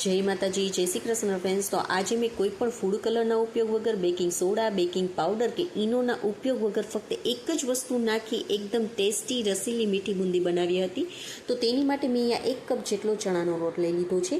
જય માતાજી, જય શ્રી કૃષ્ણ ફ્રેન્ડ્સ તો આજે મેં કોઈ પણ ફૂડ કલરના ઉપયોગ વગર બેકિંગ સોડા બેકિંગ પાવડર કે ઈનોના ઉપયોગ વગર ફક્ત એક જ વસ્તુ નાખી એકદમ ટેસ્ટી રસીલી મીઠી બુંદી બનાવી હતી. તો તેની માટે મેં અહીંયા એક કપ જેટલો ચણાનો લોટ લઈ લીધો છે.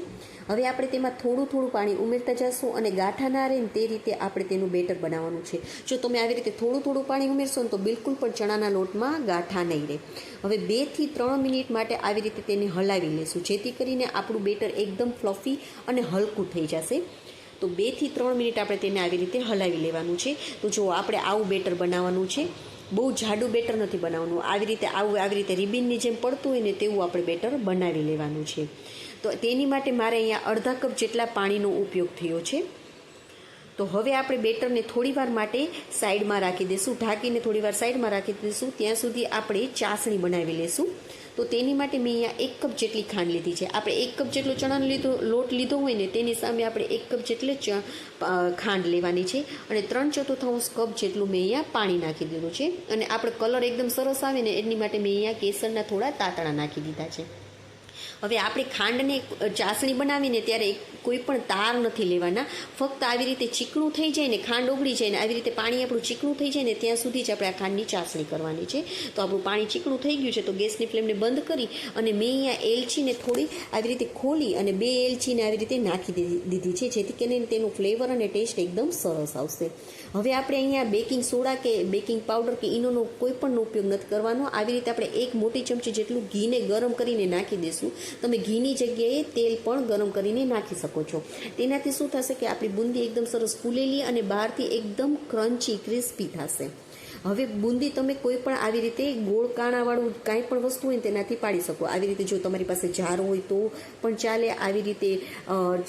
હવે આપણે તેમાં થોડું થોડું પાણી ઉમેરતા જશું અને ગાંઠા ના રહે તે રીતે આપણે તેનું બેટર બનાવવાનું છે. જો તમે આવી રીતે થોડું થોડું પાણી ઉમેરશો ને તો બિલકુલ પણ ચણાના લોટમાં ગાંઠા નહીં રહે. હવે બેથી ત્રણ મિનિટ માટે આવી રીતે તેને હલાવી લેશું. જેથી કરીને આપણું બેટર એકદમ ફ્લફી અને હલકું થઈ જશે. તો બેથી ત્રણ મિનિટ આપણે તેને આવી રીતે હલાવી લેવાનું છે. તો જો આપણે આવું બેટર બનાવવાનું છે, બહુ જાડું બેટર નથી બનાવવાનું. આવી રીતે આવું, આવી રીતે રિબિનની જેમ પડતું હોય ને તેવું આપણે બેટર બનાવી લેવાનું છે. તો તેની માટે મારે અહીંયા અડધા કપ જેટલા પાણીનો ઉપયોગ થયો છે. તો હવે આપણે બેટરને થોડીવાર માટે સાઈડમાં રાખી દઈશું. ઢાંકીને થોડીવાર સાઈડમાં રાખી દઈશું. ત્યાં સુધી આપણે ચાસણી બનાવી લેશું. તો તેની માટે મેં અહીંયા એક કપ જેટલી ખાંડ લીધી છે. આપણે એક કપ જેટલો ચણાનો લીધો, લોટ લીધો હોય ને તેની સામે આપણે એક કપ જેટલે ખાંડ લેવાની છે. અને ત્રણ ચતુર્થાંશ કપ જેટલું મેં અહીંયા પાણી નાખી દીધું છે. અને આપણે કલર એકદમ સરસ આવે ને એની માટે મેં અહીંયા કેસરના થોડા તાતણા નાખી દીધા છે. હવે આપણે ખાંડને ચાસણી બનાવીને ત્યારે કોઈ પણ તાર નથી લેવાના. ફક્ત આવી રીતે ચીકણું થઈ જાય ને ખાંડ ઓગળી જાય ને આવી રીતે પાણી આપણું ચીકણું થઈ જાય ને ત્યાં સુધી જ આપણે આ ખાંડની ચાસણી કરવાની છે. તો આપણું પાણી ચીકણું થઈ ગયું છે તો ગેસની ફ્લેમને બંધ કરી અને મેં અહીંયા એલચીને થોડી આવી રીતે ખોલી અને બે એલચીને આવી રીતે નાખી દીધી છે, જેથી કરીને તેનું ફ્લેવર અને ટેસ્ટ એકદમ સરસ આવશે. હવે આપણે અહીંયા બેકિંગ સોડા કે બેકિંગ પાવડર કે ઈનોનો કોઈ પણનો ઉપયોગ નથી કરવાનો. આવી રીતે આપણે એક મોટી ચમચી જેટલું ઘીને ગરમ કરીને નાખી દઈશું. તમે ઘીની જગ્યાએ તેલ પણ ગરમ કરીને નાખી શકો છો. તેનાથી શું થશે કે આપણી બુંદી એકદમ સરસ ફૂલેલી અને બહારથી એકદમ ક્રન્ચી ક્રિસ્પી થશે. હવે બુંદી તમે કોઈ પણ આવી રીતે ગોળ કાણાવાળું કાંઈ પણ વસ્તુ હોય તેનાથી પાડી શકો. આવી રીતે જો તમારી પાસે જાર હોય તો પણ ચાલે, આવી રીતે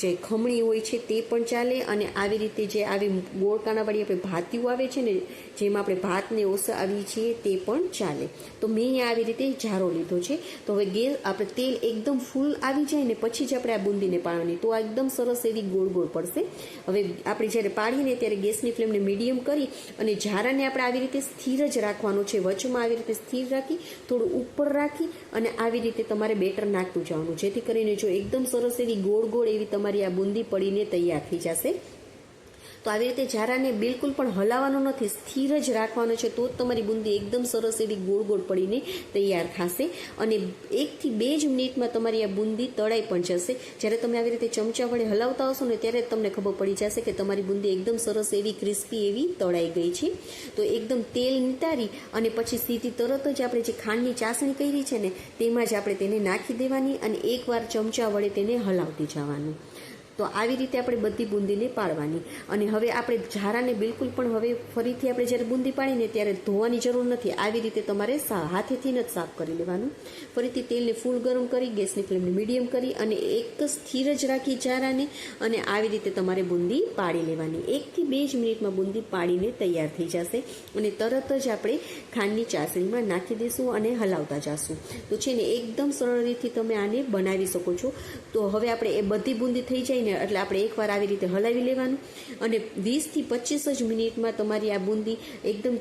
જે ખમણી હોય છે તે પણ ચાલે અને આવી રીતે જે આવી ગોળ કાણાવાળી આપણે ભાતીઓ આવે છે ને, જેમાં આપણે ભાતને ઓસાવીએ છીએ તે પણ ચાલે. તો મેં અહીંયા આવી રીતે જારો લીધો છે. તો હવે ગેસ, આપણે તેલ એકદમ ફૂલ આવી જાય ને પછી જ આપણે આ બુંદીને પાડવાની. તો આ એકદમ સરસ એવી ગોળ ગોળ પડશે. હવે આપણે જ્યારે પાડીને ત્યારે ગેસની ફ્લેમને મીડિયમ કરી અને જારાને આપણે આવી રીતે સ્થિર જ રાખવાનું છે. વચમાં આવી રીતે સ્થિર રાખી, થોડું ઉપર રાખી અને આવી રીતે તમારે બેટર નાખતું જવાનું જેથી કરીને જો એકદમ સરસ એવી ગોળ ગોળ એવી તમારી આ બુંદી પડીને તૈયાર થઈ જશે. તો આવી રીતે જારાને બિલકુલ પણ હલાવવાનો નથી, સ્થિર જ રાખવાનો છે, તો જ તમારી બુંદી એકદમ સરસ એવી ગોળ ગોળ પડીને તૈયાર થશે અને એકથી બે જ મિનિટમાં તમારી આ બુંદી તળાઈ પણ જશે. જ્યારે તમે આવી રીતે ચમચા વડે હલાવતા હશો ને ત્યારે તમને ખબર પડી જશે કે તમારી બુંદી એકદમ સરસ એવી ક્રિસ્પી એવી તળાઈ ગઈ છે. તો એકદમ તેલ નિતારી અને પછી સીધી તરત જ આપણે જે ખાંડની ચાસણી કરી છે ને, તેમાં જ આપણે તેને નાખી દેવાની અને એકવાર ચમચા વડે તેને હલાવતી જવાનું. તો આવી રીતે આપણે બધી બુંદીને પાડવાની. અને હવે આપણે ઝારાને બિલકુલ પણ હવે ફરીથી આપણે જ્યારે બુંદી પાડીને ત્યારે ધોવાની જરૂર નથી. આવી રીતે તમારે હાથેથી જ સાફ કરી લેવાનું. ફરીથી તેલને ફૂલ ગરમ કરી, ગેસની ફ્લેમને મીડિયમ કરી અને એક સ્થિર જ રાખી ઝારાને અને આવી રીતે તમારે બુંદી પાડી લેવાની. એકથી બે જ મિનિટમાં બુંદી પાડીને તૈયાર થઈ જશે અને તરત જ આપણે ખાંડની ચાસણીમાં નાખી દઈશું અને હલાવતા જશું. તો છે ને, એકદમ સરળ રીતથી તમે આને બનાવી શકો છો. તો હવે આપણે એ બધી બુંદી થઈ જાય ને એટલે આપણે એકવાર આવી રીતે હલાવી લેવાનું. અને વીસથી પચીસ જ મિનિટમાં તમારી આ બુંદી એકદમ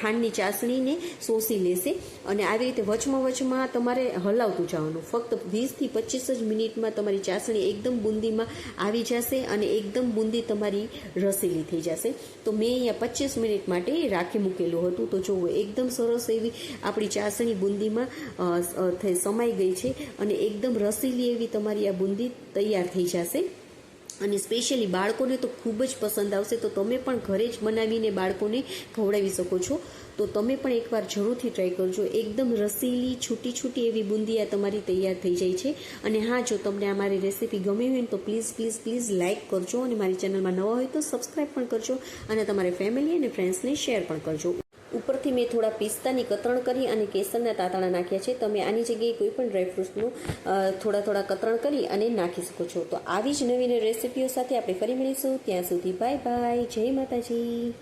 ખાંડની ચાસણીને શોષી લેશે. અને આવી રીતે વચમાં વચમાં તમારે હલાવતું જવાનું. ફક્ત વીસથી પચીસ જ મિનિટમાં તમારી ચાસણી એકદમ બુંદીમાં આવી જશે અને એકદમ બુંદી તમારી રસીલી થઈ જશે. તો મેં અહીંયા પચીસ મિનિટ માટે રાખી મૂકેલું હતું. તો જુઓ એકદમ સરસ એવી આપણી ચાસણી બુંદીમાં સમાઈ ગઈ છે અને એકદમ રસીલી એવી તમારી આ બુંદી તૈયાર થઈ જશે. અને સ્પેશિયલી બાળકોને તો ખૂબ જ પસંદ આવશે, તો તમે પણ ઘરે જ બનાવીને બાળકોને ખવડાવી શકો છો. તો તમે પણ એકવાર જરૂરથી ટ્રાય કરજો. એકદમ રસીલી છૂટી છૂટી એવી બુંદીયા તમારી તૈયાર થઈ જાય છે. અને હા, જો તમને આ મારી રેસીપી ગમી હોય ને, તો પ્લીઝ પ્લીઝ પ્લીઝ લાઇક કરજો અને મારી ચેનલમાં નવા હોય તો સબસ્ક્રાઈબ પણ કરજો અને તમારી ફેમિલી અને ફ્રેન્ડ્સને શેર પણ કરજો. ઉપરથી મેં થોડા પિસ્તાની કતરણ કરી અને કેસરના તાતણા નાખ્યા છે. તમે આની જગ્યાએ કોઈ પણ ડ્રાયફ્રૂટ્સનું થોડા થોડા કતરણ કરી અને નાખી શકો છો. તો આવી જ નવી રેસિપીઓ સાથે આપણે ફરી મળીશું. ત્યાં સુધી બાય બાય. જય માતાજી.